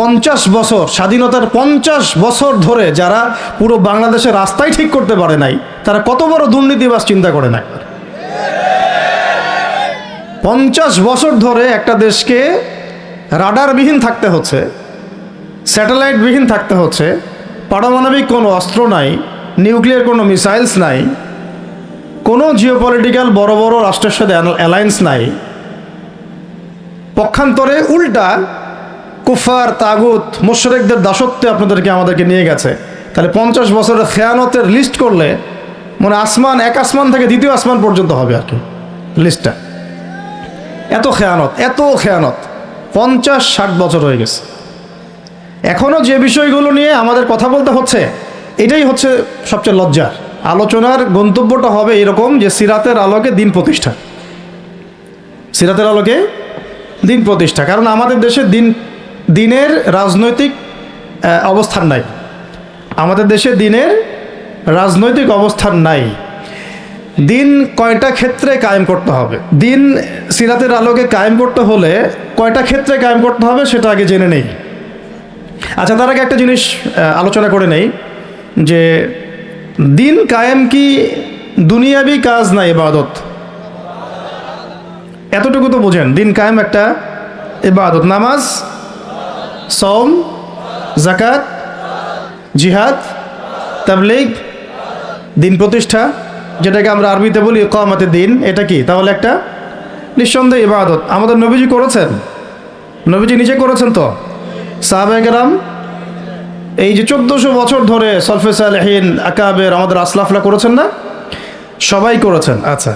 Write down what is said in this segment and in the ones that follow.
পঞ্চাশ বছর, স্বাধীনতার পঞ্চাশ বছর ধরে যারা পুরো বাংলাদেশের রাস্তাই ঠিক করতে পারে নাই, তারা কত বড় দুর্নীতিবাস চিন্তা করে নাই? পঞ্চাশ বছর ধরে একটা দেশকে রাডারবিহীন থাকতে হচ্ছে, স্যাটেলাইটবিহীন থাকতে হচ্ছে, পারমাণবিক কোনো অস্ত্র নাই, নিউক্লিয়ার কোনো মিসাইলস নাই, কোনো জিওপলিটিক্যাল বড় বড় রাষ্ট্রের সাথে অ্যালায়েন্স নাই। পক্ষান্তরে উল্টা কুফার, তাগুত, মোশরেকদের দাসত্বে আপনাদেরকে আমাদেরকে নিয়ে গেছে। তাহলে পঞ্চাশ বছরের খেয়ানতের লিস্ট করলে মানে আসমান, এক আসমান থেকে দ্বিতীয় আসমান পর্যন্ত হবে আর কি লিস্টটা এত খেয়ানত এত খেয়ানত, পঞ্চাশ, ষাট বছর হয়ে গেছে। এখনও যে বিষয়গুলো নিয়ে আমাদের কথা বলতে হচ্ছে, এটাই হচ্ছে সবচেয়ে লজ্জার। আলোচনার গন্তব্যটা হবে এরকম যে সিরাতের আলোকে দিন প্রতিষ্ঠা। সিরাতের আলোকে দিন প্রতিষ্ঠা, কারণ আমাদের দেশে দিন দিনের রাজনৈতিক অবস্থান নাই। আমাদের দেশে দিনের রাজনৈতিক অবস্থান নাই। দিন কয়টা ক্ষেত্রে কায়েম করতে হবে? দিন সিরাতের আলোকে কায়েম করতে হলে কয়টা ক্ষেত্রে কায়েম করতে হবে সেটা আগে জেনে নেই। আচ্ছা তার আগে একটা জিনিস আলোচনা করে নেই, যে দিন কায়েম কি দুনিয়াবি কাজ না ইবাদত? এতটুকু তো বোঝেন, দিন কায়েম একটা ইবাদত। নামাজ সম জাকাত জিহাদ তাবলিগ দিন প্রতিষ্ঠা যেটাকে আমরা আরবিতে বলি কমাতে দিন, এটা কি? তাহলে একটা নিঃসন্দেহ ইবাদত। আমাদের নবীজি করেছেন। নবীজি নিজে করেছেন তো? সাহাবেগরাম এই যে চোদ্দোশো বছর ধরে সলফে সালেহীন আকাবের আমাদের আসলাফলা করেছেন না? সবাই করেছেন। আচ্ছা।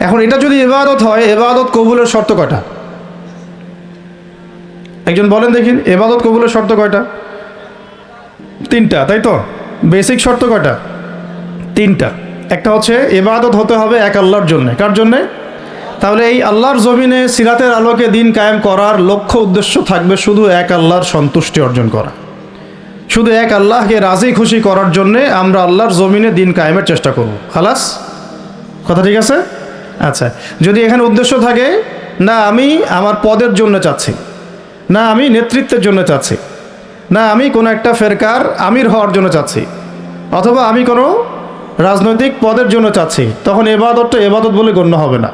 এখন এটা যদি এবাদত হয় এবাদত কবুলের শর্ত কয়টা? একজন বলেন দেখিন এবাদত কবুলের শর্ত কয়টা? তিনটা, তাই তো? বেসিক শর্ত কয়টা? তিনটা। একটা হচ্ছে এবাদত হতে হবে এক আল্লাহর জন্যে। কার জন্যে? তাহলে এই আল্লাহর জমিনে সিরাতের আলোকে দিন কায়েম করার লক্ষ্য উদ্দেশ্য থাকবে শুধু এক আল্লাহর সন্তুষ্টি অর্জন করা। শুধু এক আল্লাহকে রাজি খুশি করার জন্যে আমরা আল্লাহর জমিনে দিন কায়েমের চেষ্টা করব। খালাস? কথা ঠিক আছে? আচ্ছা। যদি এখানে উদ্দেশ্য থাকে, না, আমি আমার পদের জন্য চাচ্ছি। না, আমি নেতৃত্বের জন্য চাচ্ছি। না, আমি কোনো একটা ফেরকার আমির হওয়ার জন্য চাচ্ছি। অথবা আমি কোনো রাজনৈতিক পদের জন্য চাচ্ছি। তখন এবাদতটা এবাদত বলে গণ্য হবে না।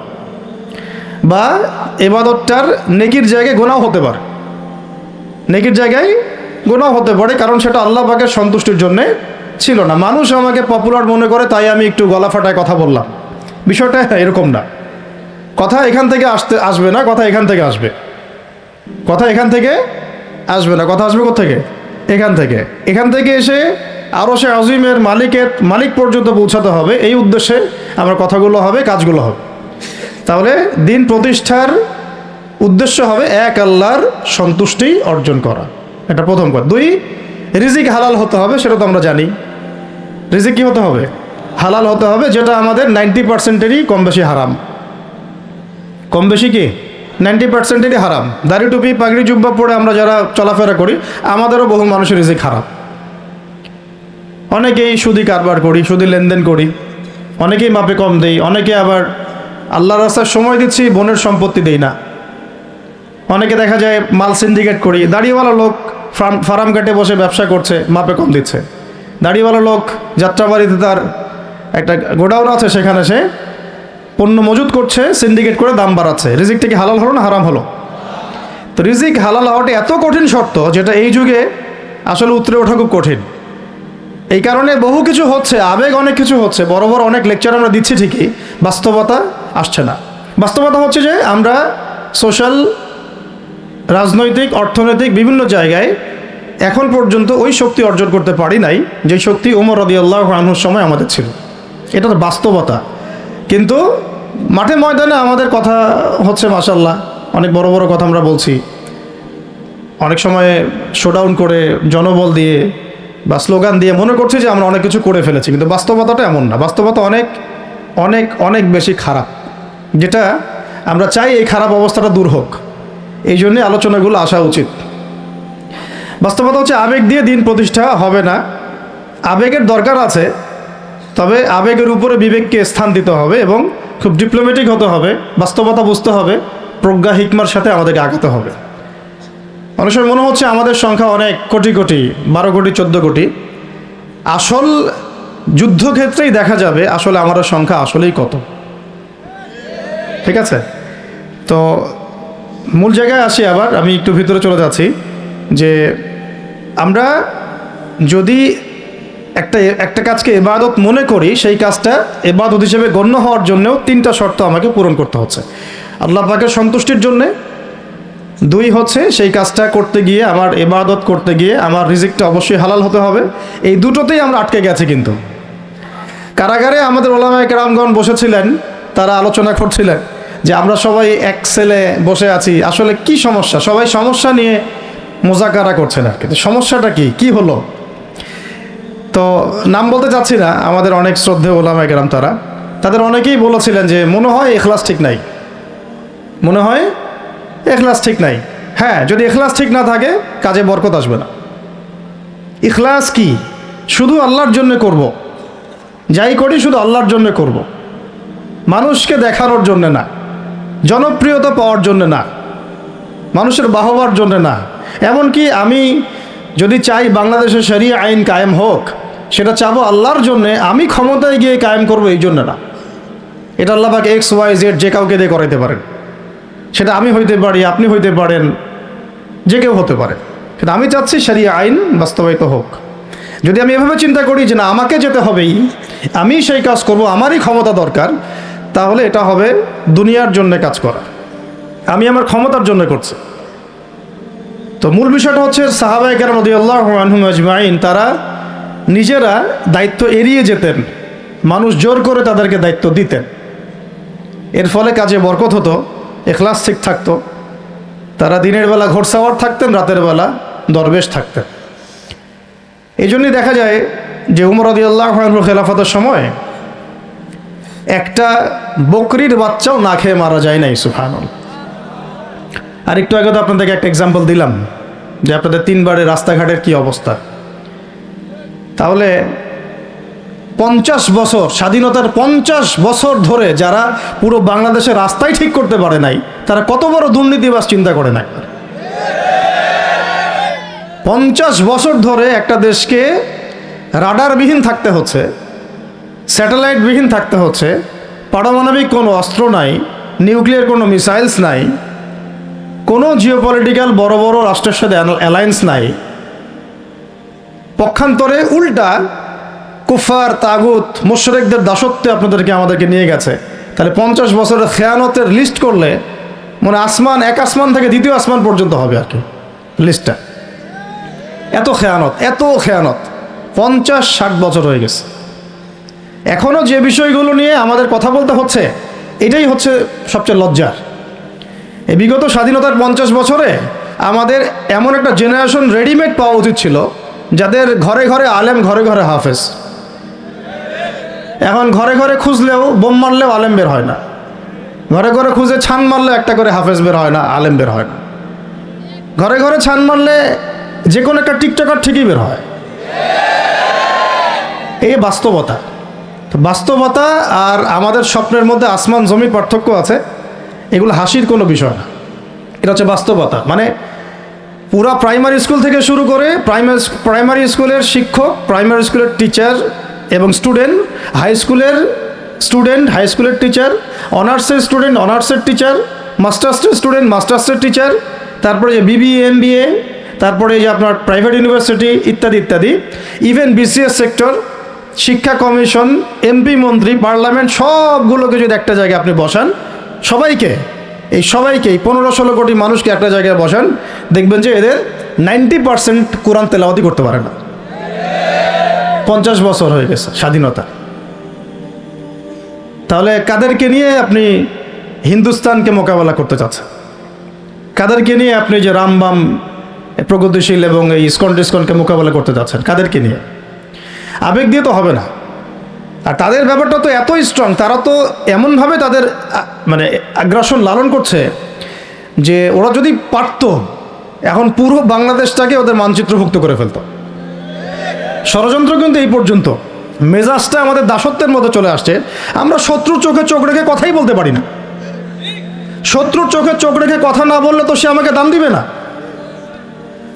বা এবাদতটার নেকির জায়গায় গোনাও হতে পারে। নেকির জায়গায় গোনাও হতে পারে, কারণ সেটা আল্লাহ পাকের সন্তুষ্টির জন্যে ছিল না। মানুষ আমাকে পপুলার মনে করে, তাই আমি একটু গলা ফাটায় কথা বললাম। বিষয়টা এরকম না। কথা এখান থেকে আসতে, আসবে না, কথা এখান থেকে আসবে। কথা এখান থেকে আসবে না, কথা আসবে থেকে এখান থেকে। এখান থেকে এসে আরও সে আজিমের মালিকের, মালিক পর্যন্ত পৌঁছাতে হবে। এই উদ্দেশ্যে আমার কথাগুলো হবে, কাজগুলো হবে। তাহলে দিন প্রতিষ্ঠার উদ্দেশ্য হবে এক আল্লাহর সন্তুষ্টি অর্জন করা। এটা প্রথম কথা। দুই, রিজিক হালাল হতে হবে, সেটা তো আমরা জানি। রিজিক কি হতে হবে? হালাল হতে হবে, যেটা আমাদের নাইনটি পার্সেন্টেরই কম বেশি হারাম। কম বেশি কি? নাইনটি পার্সেন্টেরই হারাম। দাড়ি টুপি পাগড়ি জুব্বা পরে আমরা যারা চলাফেরা করি, আমাদেরও বহু মানুষের রিজিক খারাপ অনেকেই সুদি কারবার করি, সুদি লেনদেন করি, অনেকেই মাপে কম দেই, অনেকে আবার আল্লাহ রাস্তার সময় দিচ্ছি, বোনের সম্পত্তি দেই না। অনেকে দেখা যায় মাল সিন্ডিকেট করি, দাড়িওয়ালা লোক ফার্ম ফার্ম কাটে বসে ব্যবসা করছে, মাপে কম দিচ্ছে। দাড়িওয়ালা লোক যাত্রাবাড়িতে তার একটা গোডাউন আছে, সেখানে সে পণ্য মজুত করছে সিন্ডিকেট করে দাম বাড়াচ্ছে। রিজিকটা কি হালাল হলো না হারাম হলো? তো রিজিক হালাল হওয়াটা এত কঠিন শর্ত যেটা এই যুগে আসলে উতরে ওঠা খুব কঠিন। এই কারণে বহু কিছু হচ্ছে, আবেগ অনেক কিছু হচ্ছে বড় বড় অনেক লেকচার আমরা দিচ্ছি ঠিকই, বাস্তবতা আসছে না। বাস্তবতা হচ্ছে যে আমরা সোশ্যাল রাজনৈতিক, অর্থনৈতিক বিভিন্ন জায়গায় এখন পর্যন্ত ওই শক্তি অর্জন করতে পারি নাই যে শক্তি ওমর রদি আল্লাহ আনহুর সময় আমাদের ছিল। এটা বাস্তবতা। কিন্তু মাঠে ময়দানে আমাদের কথা হচ্ছে মাসাল্লাহ অনেক বড় বড় কথা আমরা বলছি। অনেক সময় শোডাউন করে জনবল দিয়ে বা স্লোগান দিয়ে মনে করছি যে আমরা অনেক কিছু করে ফেলেছি, কিন্তু বাস্তবতাটা এমন না। বাস্তবতা অনেক অনেক অনেক বেশি খারাপ। যেটা আমরা চাই এই খারাপ অবস্থাটা দূর হোক। এই জন্যে আলোচনাগুলো আসা উচিত। বাস্তবতা হচ্ছে আবেগ দিয়ে দিন প্রতিষ্ঠা হবে না। আবেগের দরকার আছে। তবে আবেগের উপরে বিবেককে স্থান দিতে হবে এবং খুব ডিপ্লোম্যাটিক হতে হবে, বাস্তবতা বুঝতে হবে, প্রজ্ঞা, হিকমার সাথে আমাদেরকে আগাতে হবে। অনেক সময় মনে হচ্ছে আমাদের সংখ্যা অনেক, কোটি কোটি, বারো কোটি, চোদ্দ কোটি। আসল যুদ্ধক্ষেত্রেই দেখা যাবে আসলে আমাদের সংখ্যা আসলেই কত। ঠিক আছে? তো মূল জায়গায় আসি আবার, আমি একটু ভিতরে চলে যাচ্ছি যে আমরা যদি একটা একটা কাজকে এবাদত মনে করি, সেই কাজটা এবাদত হিসেবে গণ্য হওয়ার জন্যও তিনটা শর্ত আমাকে পূরণ করতে হচ্ছে। আল্লাহ পাকের সন্তুষ্টির জন্যে। দুই হচ্ছে সেই কাজটা করতে গিয়ে, আমার এবাদত করতে গিয়ে আমার রিজিকটা অবশ্যই হালাল হতে হবে। এই দুটোতেই আমরা আটকে গেছি কিন্তু। কারাগারে আমাদের ওলামায় কেরামগণ বসেছিলেন, তারা আলোচনা করছিলেন যে আমরা সবাই এক সেলে বসে আছি, আসলে কি সমস্যা? সবাই সমস্যা নিয়ে মোজাকারা করছেন আর কি। সমস্যাটা কি? কি হলো? তো নাম বলতে চাচ্ছি না, আমাদের অনেক শ্রদ্ধেয় ওলামায় কেরাম তারা। তাদের অনেকেই বলেছিলেন যে, মনে হয় এখলাস ঠিক নাই। মনে হয় এখলাস ঠিক নাই। হ্যাঁ যদি এখলাস ঠিক না থাকে, কাজে বরকত আসবে না। ইখলাস কি? শুধু আল্লাহর জন্য করব। যাই করি, শুধু আল্লাহর জন্য করব। মানুষকে দেখানোর জন্য না। জনপ্রিয়তা পাওয়ার জন্য না। মানুষের বাহবার জন্য না। এমনকি আমি যদি চাই বাংলাদেশের শরিয়া আইন কায়েম হোক, সেটা চাবো আল্লাহর জন্যে, আমি ক্ষমতায় গিয়ে কায়েম করব এই জন্য না। এটা আল্লাহ পাক এক্স ওয়াই জেড যে কাউকে দিয়ে করাইতে পারেন। সেটা আমি হইতে পারি, আপনি হইতে পারেন, যে কেউ হতে পারে। কিন্তু আমি চাচ্ছি সারিয়া আইন বাস্তবায়িত হোক। যদি আমি এভাবে চিন্তা করি যে না, আমাকে যেতে হবেই, আমি সেই কাজ করব, আমারই ক্ষমতা দরকার, তাহলে এটা হবে দুনিয়ার জন্য কাজ করা। আমি আমার ক্ষমতার জন্য করছি। তো মূল বিষয়টা হচ্ছে সাহাবাই কেরাম আল্লাহ আজমাইন, তারা নিজেরা দায়িত্ব এড়িয়ে যেতেন। মানুষ জোর করে তাদেরকে দায়িত্ব দিতেন। এর ফলে কাজে বরকত হতো, এখলাস ঠিক থাকতো। তারা দিনের বেলা ঘোরসাওয়ার থাকতেন, রাতের বেলা দরবেশ থাকতেন। এই জন্যই দেখা যায় যে উমর আদি আল্লাহ খেলাফতের সময় একটা বকরির বাচ্চাও না খেয়ে মারা যায় নাই সুফানুল আর একটু আগে তো আপনাদেরকে একটা এক্সাম্পল দিলাম যে আপনাদের তিনবারের রাস্তাঘাটের কি অবস্থা। তাহলে পঞ্চাশ বছর, স্বাধীনতার পঞ্চাশ বছর ধরে যারা পুরো বাংলাদেশের রাস্তাই ঠিক করতে পারে নাই, তারা কত বড় দুর্নীতিবাস চিন্তা করে না পঞ্চাশ বছর ধরে একটা দেশকে রাডারবিহীন থাকতে হচ্ছে, স্যাটেলাইটবিহীন থাকতে হচ্ছে, পারমাণবিক কোনো অস্ত্র নাই, নিউক্লিয়ার কোনো মিসাইলস নাই কোনো জিওপলিটিক্যাল বড় বড় রাষ্ট্রের সাথে অ্যালায়েন্স নাই। পক্ষান্তরে উল্টা কুফার তাগুত, মুশরেকদের দাসত্বে আপনাদেরকে আমাদেরকে নিয়ে গেছে। তাহলে পঞ্চাশ বছরের খেয়ানতের লিস্ট করলে মানে আসমান, এক আসমান থেকে দ্বিতীয় আসমান পর্যন্ত হবে আর কি লিস্টটা এত খেয়ানত এত খেয়ানত, পঞ্চাশ, ষাট বছর হয়ে গেছে। এখনও যে বিষয়গুলো নিয়ে আমাদের কথা বলতে হচ্ছে, এটাই হচ্ছে সবচেয়ে লজ্জার। এই বিগত স্বাধীনতার পঞ্চাশ বছরে আমাদের এমন একটা জেনারেশন রেডিমেড পাওয়া উচিত ছিল, যাদের ঘরে ঘরে আলেম, ঘরে ঘরে হাফেজ। এখন ঘরে ঘরে খুঁজলেও, বোম মারলেও আলেম বের হয় না। ঘরে ঘরে খুঁজে ছান মারলে একটা করে হাফেজ বের হয় না, আলেম বের হয় না। ঘরে ঘরে ছান মারলে যে কোনো একটা টিকটকার ঠিকই বের হয়। এই বাস্তবতা। বাস্তবতা আর আমাদের স্বপ্নের মধ্যে আসমান জমির পার্থক্য আছে। এগুলো হাসির কোনো বিষয় না। এটা হচ্ছে বাস্তবতা। মানে পুরা প্রাইমারি স্কুল থেকে শুরু করে প্রাইমারি প্রাইমারি স্কুলের শিক্ষক, প্রাইমারি স্কুলের টিচার এবং স্টুডেন্ট, হাই স্কুলের স্টুডেন্ট, হাই স্কুলের টিচার, অনার্সের স্টুডেন্ট, অনার্সের টিচার, মাস্টার্সের স্টুডেন্ট, মাস্টার্সের টিচার, তারপরে যে বিবি এম তারপরে যে আপনার প্রাইভেট ইউনিভার্সিটি ইত্যাদি ইত্যাদি। ইভেন বিসিএস সেক্টর শিক্ষা কমিশন এমপি মন্ত্রী, পার্লামেন্ট, সবগুলোকে যদি একটা জায়গায় আপনি বসান সবাইকে, এই সবাইকে, এই পনেরো ষোলো কোটি মানুষকে একটা জায়গায় বসান, দেখবেন যে এদের নাইনটি পার্সেন্ট কোরআন তেলাওয়াতি করতে পারে না। পঞ্চাশ বছর হয়ে গেছে স্বাধীনতা। তাহলে কাদেরকে নিয়ে আপনি হিন্দুস্তানকে মোকাবেলা করতে চাচ্ছেন? কাদেরকে নিয়ে আপনি যে রামবাম প্রগতিশীল এবং এই ইস্কন টিস্কনকে মোকাবেলা করতে চাচ্ছেন, কাদেরকে নিয়ে? আবেগ দিয়ে তো হবে না। আর তাদের ব্যাপারটা তো এতই স্ট্রং তারা তো এমনভাবে তাদের মানে আগ্রাসন লালন করছে যে ওরা যদি পারত, এখন পুরো বাংলাদেশটাকে ওদের মানচিত্রভুক্ত করে ফেলতো। ষড়যন্ত্র কিন্তু এই পর্যন্ত। মেজাজটা আমাদের দাসত্বের মধ্যে চলে আসছে। আমরা শত্রু চোখে চোখ রেখে কথাই বলতে পারি না। শত্রুর চোখে চোখ রেখে কথা না বললে তো সে আমাকে দাম দিবে না।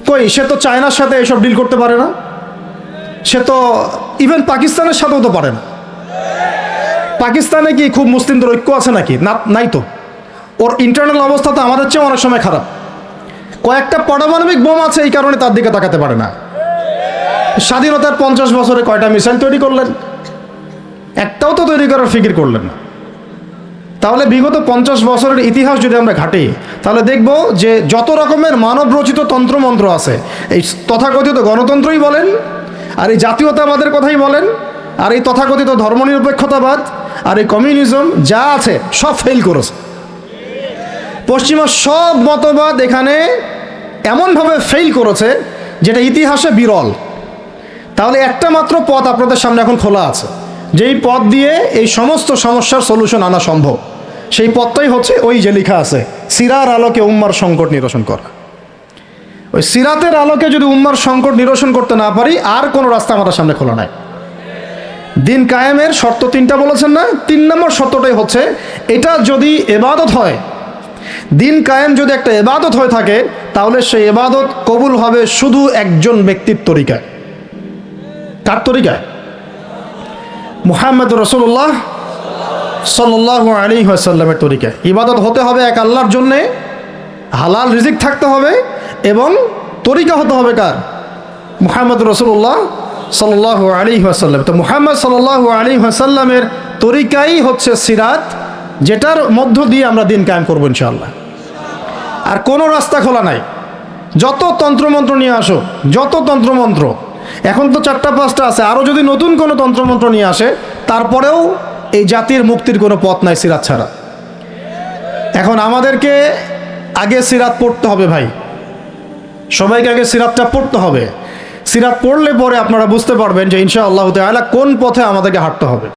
কই, সে তো চায়নার সাথে এসব ডিল করতে পারে না। সে তো ইভেন পাকিস্তানের সাথেও তো পারে না। পাকিস্তানে কি খুব মুসলিমদের ঐক্য আছে নাকি? না, নাই তো। ওর ইন্টারনাল অবস্থা তো আমাদের চেয়ে অনেক সময় খারাপ। কয়েকটা পারমাণবিক বোম আছে এই কারণে তার দিকে তাকাতে পারে না। স্বাধীনতার পঞ্চাশ বছরে কয়টা মিসাইল তৈরি করলেন? একটাও তো তৈরি করার ফিকির করলেন না। তাহলে বিগত পঞ্চাশ বছরের ইতিহাস যদি আমরা ঘাটি, তাহলে দেখব যে যত রকমের মানব রচিত তন্ত্রমন্ত্র আছে, এই তথাকথিত গণতন্ত্রই বলেন, আর এই জাতীয়তাবাদের কথাই বলেন, আর এই তথাকথিত ধর্মনিরপেক্ষতাবাদ আর এই কমিউনিজম যা আছে সব ফেল করেছে। পশ্চিমা সব মতবাদ এখানে এমনভাবে ফেল করেছে যেটা ইতিহাসে বিরল। তাহলে একটা মাত্র পথ আপনাদের সামনে এখন খোলা আছে। যেই পথ দিয়ে এই সমস্ত সমস্যার সলিউশন আনা সম্ভব। সেই পথটাই হচ্ছে ওই যে লেখা আছে, সিরার আলোকে উম্মার সংকট নিরসন করা। ওই সিরাতের আলোকে যদি উম্মার সংকট নিরসন করতে না পারি, আর কোনো রাস্তা আমাদের সামনে খোলা নাই। দিন কায়েমের শর্ত তিনটা বলেছেন না? তিন নম্বর শর্তটাই হচ্ছে, এটা যদি এবাদত হয়, দিন কায়েম যদি একটা এবাদত হয়ে থাকে, তাহলে সেই এবাদত কবুল হবে শুধু একজন ব্যক্তির তরিকায়। কার তরিকায়? মুহাম্মদ রসুল্লাহ সাল্লাহ আলী আসাল্লামের তরিকায়। ইবাদত হতে হবে এক আল্লাহর জন্যে, হালাল রিজিক থাকতে হবে এবং তরিকা হতে হবে কার? মুহাম্মদ রসুল্লাহ সাল্লাহ আলী আসাল্লাম তো মুহাম্মদ সাল্লাহ আলী আসাল্লামের তরিকাই হচ্ছে সিরাত, যেটার মধ্য দিয়ে আমরা দিন কায়েম করব ইনশাআল্লাহ। আর কোনো রাস্তা খোলা নাই। যত তন্ত্রমন্ত্র নিয়ে আসো, যত তন্ত্রমন্ত্র। এখন তো চারটা পাঁচটা আছে। আরও যদি নতুন কোনো তন্ত্রমন্ত্র নিয়ে আসে, তারপরেও এই জাতির মুক্তির কোনো পথ নাই সিরাত ছাড়া। এখন আমাদেরকে আগে সিরাত পড়তে হবে ভাই। সবাইকে আগে সিরাতটা পড়তে হবে। সিরাত পড়লে পরে আপনারা বুঝতে পারবেন যে ইনশা আল্লাহ তাআলা কোন পথে আমাদেরকে হাঁটতে হবে।